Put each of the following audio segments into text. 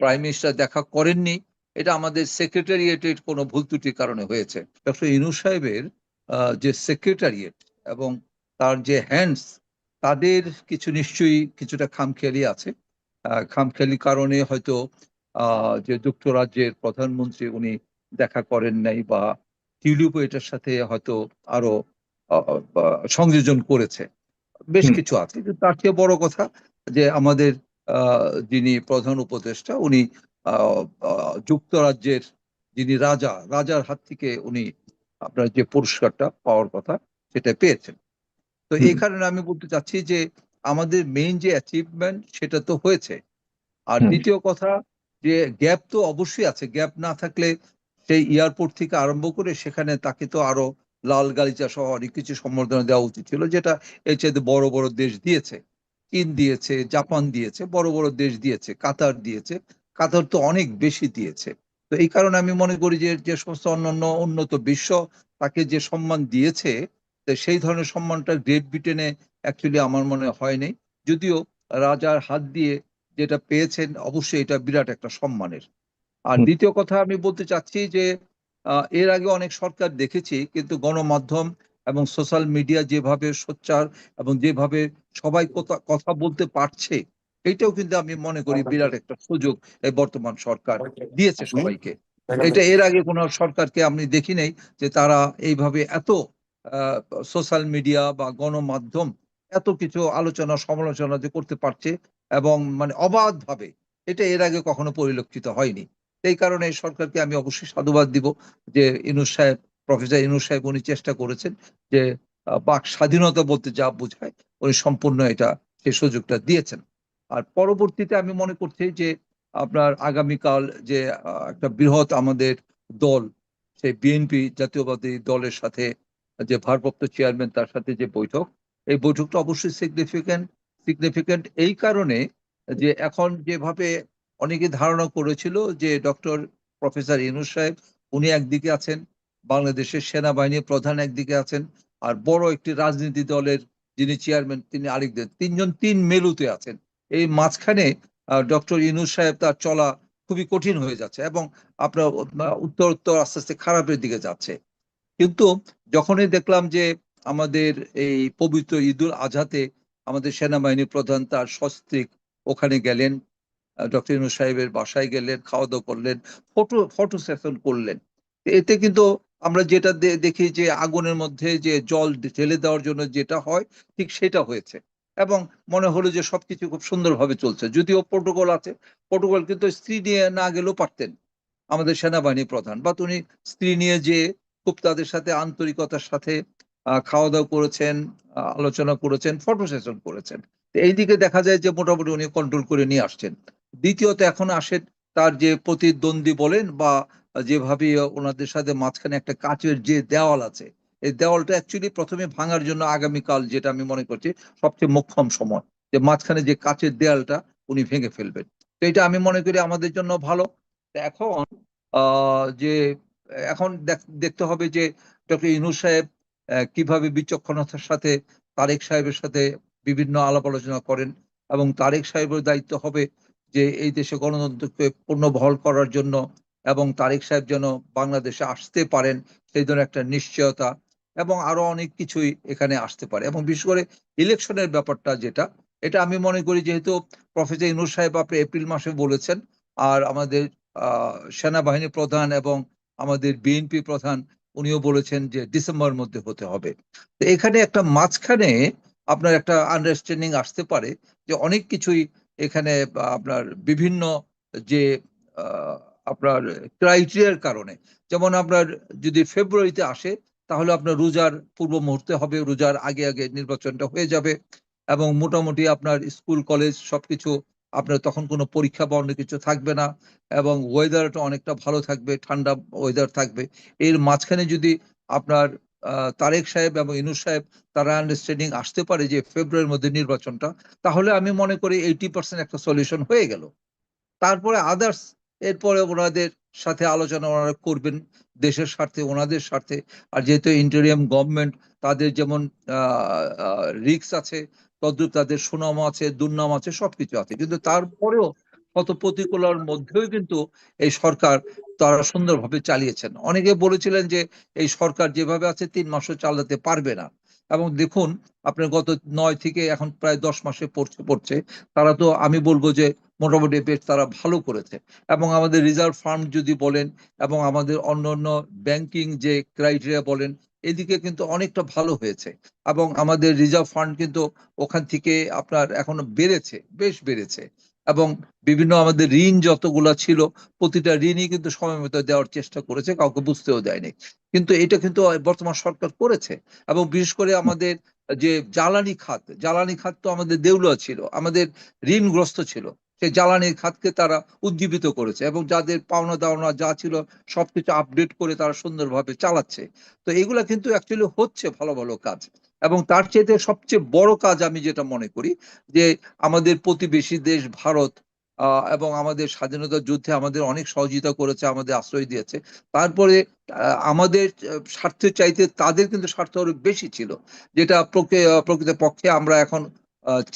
Prime minister দেখা করেননি এটা আমাদের সেক্রেটারিয়েটের কোনো ভুল ত্রুটির কারণে হয়েছে। ডক্টর ইনু সাহেবের যে সেক্রেটারিয়েট এবং তার যে হ্যান্ডস তাদের কিছু নিশ্চয়ই কিছুটা খামখেয়ালি আছে। খামখেয়ালি কারণে হয়তো আহ, যে যুক্তরাজ্যের প্রধানমন্ত্রী উনি দেখা করেন নাই বা টিউলিপও এটার সাথে হয়তো আরও সংযোজন করেছে। বেশ কিছু আছে। কিন্তু তার চেয়ে বড় কথা যে আমাদের যিনি প্রধান উপদেষ্টা উনি যুক্তরাজ্যের যিনি রাজা রাজার হাত থেকে উনি আপনার যে পুরস্কারটা পাওয়ার কথা সেটা পেয়েছেন। তো এই কারণে আমি বলতে চাচ্ছি যে আমাদের মেইন যে অ্যাচিভমেন্ট সেটা তো হয়েছে। আর দ্বিতীয় কথা যে গ্যাপ তো অবশ্যই আছে। গ্যাপ না থাকলে সেই এয়ারপোর্ট থেকে আরম্ভ করে সেখানে তাকে তো আরও লাল গালিচা সহ অনেক কিছু সম্বর্ধনা দেওয়া উচিত ছিল যেটা এর চাইতে বড় বড় দেশ দিয়েছে। চীন দিয়েছে জাপান দিয়েছে বড় বড় দেশ দিয়েছে কাতার দিয়েছে। কাতার তো অনেক বেশি দিয়েছে। তো এই কারণে আমি মনে করি যে যে সমস্ত অন্যান্য উন্নত বিশ্ব তাকে যে সম্মান দিয়েছে সেই ধরনের সম্মানটা গ্রেট ব্রিটেনে অ্যাকচুয়ালি আমার মনে হয় নাই। যদিও রাজার হাত দিয়ে যেটা পেয়েছেন অবশ্যই এটা বিরাট একটা সম্মানের। আর দ্বিতীয় কথা আমি বলতে চাচ্ছি যে আহ, এর আগে অনেক সরকার দেখেছি কিন্তু গণমাধ্যম এবং সোশ্যাল মিডিয়া যেভাবে সোচ্চার এবং যেভাবে সবাই কথা- কথা বলতে পারছে এইটাও কিন্তু আমি মনে করি বিরাট একটা সুযোগ এই বর্তমান সরকার দিয়েছে সবাইকে। এটা এর আগে কোনো সরকারকে আমি দেখি নাই যে তারা এইভাবে এত সোশ্যাল মিডিয়া বা গণমাধ্যম এত কিছু আলোচনা সমালোচনা যে করতে পারছে এবং মানে অবাধ ভাবে এটা এর আগে কখনো পরিলক্ষিত হয়নি। এই কারণে সরকারকে আমি অবশ্যই সাধুবাদ দিব যে ইনুস সাহেব প্রফেসর ইনুস সাহেব উনি চেষ্টা করেছেন যে বাক স্বাধীনতা বলতে যা বোঝায়, উনি সম্পূর্ণ এটা সেই সুযোগটা দিয়েছেন। আর পরবর্তীতে আমি মনে করছি যে, আপনার আগামীকাল যে একটা বৃহৎ আমাদের দল, সেই বিএনপি জাতীয়বাদী দলের সাথে যে ভারপ্রাপ্ত চেয়ারম্যান তার সাথে যে বৈঠক, এই বৈঠকটা অবশ্যই সিগনিফিক্যান্ট সিগনিফিক্যান্ট এই কারণে যে এখন যেভাবে অনেকে ধারণা করেছিল যে ডক্টর প্রফেসর ইনুস সাহেব, উনি একদিকে আছেন বাংলাদেশের সেনাবাহিনীর প্রধান একদিকে আছেন আর বড় একটি রাজনীতি দলের যিনি চেয়ারম্যান, তিনি আরেক তিনজন তিন মেলুতে আছেন। এই মাঝখানে ডক্টর ইনুস সাহেব তার চলা খুবই কঠিন হয়ে যাচ্ছে এবং আপনার উত্তর উত্তর আস্তে আস্তে খারাপের দিকে যাচ্ছে। কিন্তু যখনই দেখলাম যে আমাদের এই পবিত্র ঈদুল আজহাতে আমাদের সেনাবাহিনীর প্রধান তার সস্ত্রিক ওখানে গেলেন ডক্টর ইনু সাহেবের বাসায় গেলেন খাওয়া দাওয়া করলেন, ফটো ফটো সেশন করলেন। এতে কিন্তু আমরা যেটা দেখি যে আগুনের মধ্যে যে জল ঢেলে দেওয়ার জন্য যেটা হয়, ঠিক সেটা হয়েছে। এবং মনে হলো যে সবকিছু খুব সুন্দরভাবে চলছে। যদিও প্রোটোকল আছে, প্রোটোকল কিন্তু স্ত্রী নিয়ে না গেলেও পারতেন আমাদের সেনাবাহিনী প্রধান। বা উনি স্ত্রী নিয়ে যে খুব তাদের সাথে আন্তরিকতার সাথে খাওয়া দাওয়া করেছেন আলোচনা করেছেন, ফটো সেশন করেছেন। তো এই দিকে দেখা যায় যে মোটামুটি উনি কন্ট্রোল করে নিয়ে আসছেন। দ্বিতীয়ত এখন আসেন তার যে প্রতিদ্বন্দ্বী বলেন বা যেভাবে ওনাদের সাথে মাঝখানে একটা কাচের যে দেওয়াল আছে, এই দেওয়ালটা অ্যাকচুয়ালি প্রথমে ভাঙার জন্য আগামীকাল যেটা আমি মনে করছি সবচেয়ে মোক্ষম সময়, যে মাঝখানে যে কাচের দেওয়ালটা উনি ভেঙে ফেলবেন। তো এটা আমি মনে করি আমাদের জন্য ভালো। এখন যে এখন দেখ- দেখতে হবে যে ডক্টর ইনু সাহেব কীভাবে বিচক্ষণতার সাথে তারেক সাহেবের সাথে বিভিন্ন আলাপ আলোচনা করেন এবং তারেক সাহেবের দায়িত্ব হবে যে এই দেশে গণতন্ত্রকে পুনর্বহাল করার জন্য এবং তারেক সাহেব যেন বাংলাদেশে আসতে পারেন, সেই ধরনের একটা নিশ্চয়তা এবং আরও অনেক কিছুই এখানে আসতে পারে। এবং বিশেষ করে ইলেকশনের ব্যাপারটা যেটা, এটা আমি মনে করি যেহেতু প্রফেসর ইনুর সাহেব আপনি এপ্রিল মাসে বলেছেন, আর আমাদের সেনাবাহিনী প্রধান এবং আমাদের বিএনপি প্রধান উনিও বলেছেন যে ডিসেম্বর মধ্যে হতে হবে। তো এখানে একটা মাঝখানে আপনার একটা আন্ডারস্ট্যান্ডিং আসতে পারে যে অনেক কিছুই এখানে আপনার বিভিন্ন যে আপনার ক্রাইটেরিয়ার কারণে। যেমন আপনার যদি ফেব্রুয়ারিতে আসে, তাহলে আপনার রোজার পূর্ব মুহূর্তে হবে, রোজার আগে আগে নির্বাচনটা হয়ে যাবে এবং মোটামুটি আপনার স্কুল, কলেজ সবকিছু আপনার তখন কোনো পরীক্ষা বা অন্য কিছু থাকবে না এবং ওয়েদারটা অনেকটা ভালো থাকবে, ঠান্ডা ওয়েদার থাকবে। এর মাঝখানে যদি আপনার তারেক সাহেব এবং ইনুস সাহেব, তারা আন্ডারস্ট্যান্ডিং আসতে পারে যে ফেব্রুয়ারির মধ্যে নির্বাচনটা, তাহলে আমি মনে করি এইটি পার্সেন্ট একটা সলিউশন হয়ে গেল। তারপরে আদার্স এরপরে ওনাদের সাথে আলোচনা ওনারা করবেন দেশের স্বার্থে, ওনাদের স্বার্থে। আর যেহেতু ইন্টারিয়াম গভর্নমেন্ট তাদের যেমন রিক্স আছে, তদ্রুপ তাদের সুনাম আছে, দুর্নাম আছে, সবকিছু আছে। কিন্তু তারপরেও কত প্রতিকূলার মধ্যেও কিন্তু এই সরকার তারা সুন্দরভাবে চালিয়েছেন। অনেকে বলেছিলেন যে এই সরকার যেভাবে আছে, তিন মাসও চালাতে পারবে না। এবং দেখুন আপনার গত নয় থেকে এখন প্রায় দশ মাসে পড়ছে পড়ছে। তারা তো, আমি বলব যে মোটামুটি বেশ তারা ভালো করেছে। এবং আমাদের রিজার্ভ ফান্ড যদি বলেন এবং আমাদের অন্য অন্য ব্যাংকিং যে ক্রাইটেরিয়া বলেন, এদিকে কিন্তু অনেকটা ভালো হয়েছে। এবং আমাদের রিজার্ভ ফান্ড কিন্তু ওখান থেকে আপনার এখনও বেড়েছে, বেশ বেড়েছে। এবং বিভিন্ন আমাদের ঋণ যতগুলা ছিল, প্রতিটা ঋণই কিন্তু সময় মতো দেওয়ার চেষ্টা করেছে, কাউকে বুঝতেও দেয়নি। কিন্তু এটা কিন্তু বর্তমান সরকার করেছে। এবং বিশেষ করে আমাদের যে জ্বালানি খাত জ্বালানি খাত তো আমাদের দেউলিয়া ছিল, আমাদের ঋণগ্রস্ত ছিল। সেই জ্বালানির খাতকে তারা উজ্জীবিত করেছে এবং যাদের পাওনা দাওনা যা ছিল সবকিছু আপডেট করে তারা সুন্দরভাবে চালাচ্ছে। তো এগুলা কিন্তু অ্যাকচুয়ালি হচ্ছে ভালো ভালো কাজ। এবং তার চেয়ে সবচেয়ে বড় কাজ আমি যেটা মনে করি যে আমাদের প্রতিবেশী দেশ ভারত এবং আমাদের স্বাধীনতা যুদ্ধে আমাদের অনেক সহযোগিতা করেছে আমাদের আশ্রয় দিয়েছে। তারপরে আমাদের আহ, স্বার্থের চাইতে তাদের কিন্তু স্বার্থ আরও বেশি ছিল। যেটা প্রকৃ- প্রকৃত পক্ষে আমরা এখন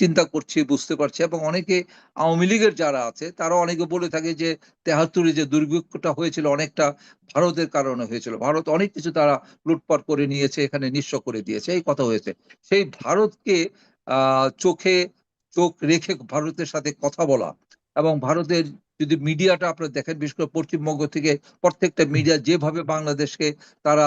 চিন্তা করছি, বুঝতে পারছি এবং অনেকে আওয়ামী লীগের যারা আছে তারা অনেকে বলে থাকে যে তেহাত্তরে যে দুর্ভিক্ষটা হয়েছিল অনেকটা ভারতের কারণে হয়েছিল। ভারত অনেক কিছু তারা লুটপাট করে নিয়েছে, এখানে নিঃস্ব করে দিয়েছে, এই কথা হয়েছে। সেই ভারতকে চোখে চোখ রেখে ভারতের সাথে কথা বলা এবং ভারতের যদি মিডিয়াটা আপনারা দেখেন, বিশেষ করে পশ্চিমবঙ্গ থেকে প্রত্যেকটা মিডিয়া যেভাবে বাংলাদেশকে তারা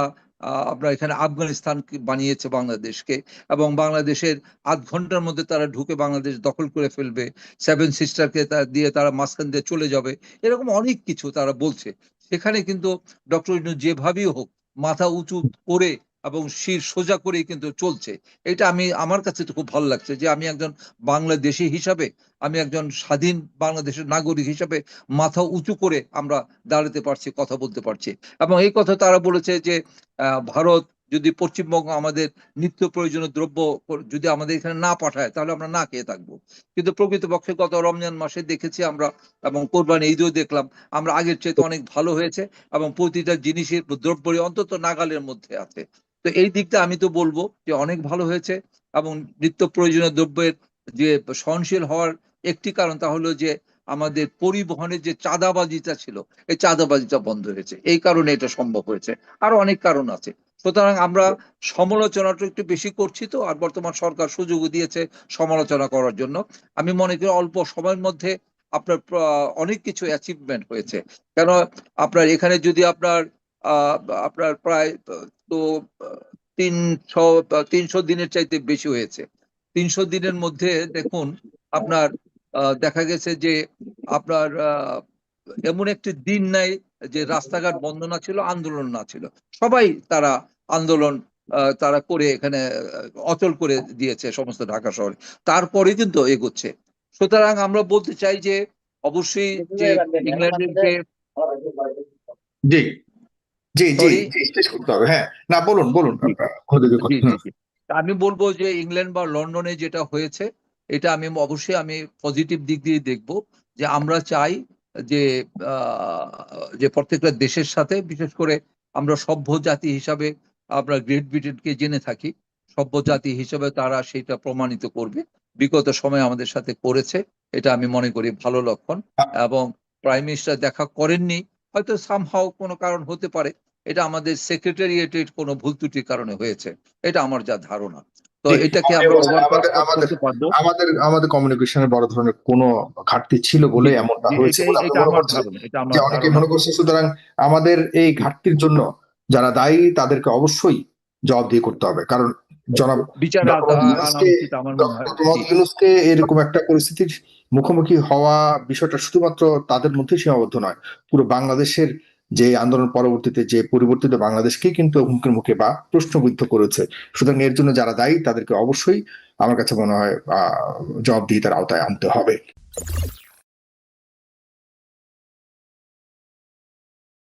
আপনার এখানে আফগানিস্তান বানিয়েছে বাংলাদেশকে এবং বাংলাদেশের আধ ঘণ্টার মধ্যে তারা ঢুকে বাংলাদেশ দখল করে ফেলবে। সেভেন সিস্টারকে দিয়ে তারা মাঝখান দিয়ে চলে যাবে। এরকম অনেক কিছু তারা বলছে। সেখানে কিন্তু ডক্টর যেভাবেই হোক, মাথা উঁচু করে এবং শির সোজা করেই কিন্তু চলছে। এটা আমি, আমার কাছে তো খুব ভালো লাগছে যে আমি একজন বাংলাদেশি হিসাবে, আমি একজন স্বাধীন বাংলাদেশের নাগরিক হিসাবে মাথা উঁচু করে আমরা দাঁড়াতে পারছি, কথা বলতে পারছি। এবং এই কথা তারা বলেছে যে ভারত যদি পশ্চিমবঙ্গ আমাদের নিত্য প্রয়োজনীয় দ্রব্য যদি আমাদের এখানে না পাঠায়, তাহলে আমরা না খেয়ে থাকব। কিন্তু প্রকৃতপক্ষে গত রমজান মাসে দেখেছি আমরা এবং কোরবানি ঈদেও দেখলাম, আমরা আগের চেয়ে তো অনেক ভালো হয়েছে এবং প্রতিটা জিনিসের দ্রব্যই অন্তত নাগালের মধ্যে আছে। তো এই দিকটা আমি তো বলব যে অনেক ভালো হয়েছে এবং নিত্য প্রয়োজনীয় দ্রব্যের যে সহনশীল হওয়ার একটি কারণ তা হলো যে আমাদের পরিবহনের যে চাঁদাবাজিটা ছিল, এই চাঁদাবাজিটা বন্ধ হয়েছে। এই কারণে এটা সম্ভব হয়েছে। আরও অনেক কারণ আছে। সুতরাং আমরা সমালোচনাটা একটু বেশি করছি তো, আর বর্তমান সরকার সুযোগ দিয়েছে সমালোচনা করার জন্য। আমি মনে করি অল্প সময়ের মধ্যে আপনার অনেক কিছু অ্যাচিভমেন্ট হয়েছে। কেন, আপনার এখানে যদি আপনার আপনার প্রায় তো তিনশো তিনশো দিনের চাইতে বেশি হয়েছে। তিনশো দিনের মধ্যে দেখুন আপনার দেখা গেছে যে আপনার এমন একটি দিন নাই যে রাস্তাঘাট বন্ধ না ছিল আন্দোলন না ছিল। সবাই তারা আন্দোলন আহ, তারা করে এখানে অচল করে দিয়েছে সমস্ত ঢাকা শহরে। তারপরে কিন্তু এগোচ্ছে। সুতরাং আমরা বলতে চাই যে অবশ্যই যে ইংল্যান্ডের যে জি। জি জি শেষ করতে হবে হ্যাঁ। না বলুন বলুন আমি বলব যে ইংল্যান্ড বা লন্ডনে যেটা হয়েছে এটা আমি অবশ্যই আমি পজিটিভ দিক দিয়ে দেখব যে আমরা চাই যে যে প্রত্যেকটা দেশের সাথে বিশেষ করে আমরা সভ্য জাতি হিসাবে আমরা গ্রেট ব্রিটেনকে জেনে থাকি সভ্য জাতি হিসাবে তারা সেটা প্রমাণিত করবে বিগত সময়ে আমাদের সাথে করেছে এটা আমি মনে করি ভালো লক্ষণ। এবং প্রাইম মিনিস্টার দেখা করেননি হয়তো সামহাও কোনো কারণ হতে পারে এটা আমাদের সেক্রেটারিয়েটের কোনো ভুল ত্রুটির কারণে হয়েছে। এটা আমার যা ধারণা। তো। এটাকে আমরা আমাদের- আমাদের- কমিউনিকেশনের বড় ধরনের কোনো ঘাটতি ছিল বলে এমনটা হয়েছে এটা এটা অনেকে মনে করছে সুতরাং আমাদের এই ঘাটতির জন্য যারা দায়ী তাদেরকে অবশ্যই জবাবদিহি করতে হবে। কারণ জনাব মনে হয়। ইউনূসকে এরকম একটা পরিস্থিতির মুখোমুখি হওয়া বিষয়টা শুধুমাত্র তাদের মধ্যে সীমাবদ্ধ নয় পুরো বাংলাদেশের যে আন্দোলন পরবর্তীতে যে পরিবর্তিত বাংলাদেশকে কিন্তু হুমকির মুখে বা প্রশ্নবিদ্ধ করেছে। সুতরাং এর জন্য যারা দায়ী, তাদেরকে অবশ্যই আমার কাছে মনে হয়, আহ জবাব দিয়ে তার আওতায় আনতে হবে।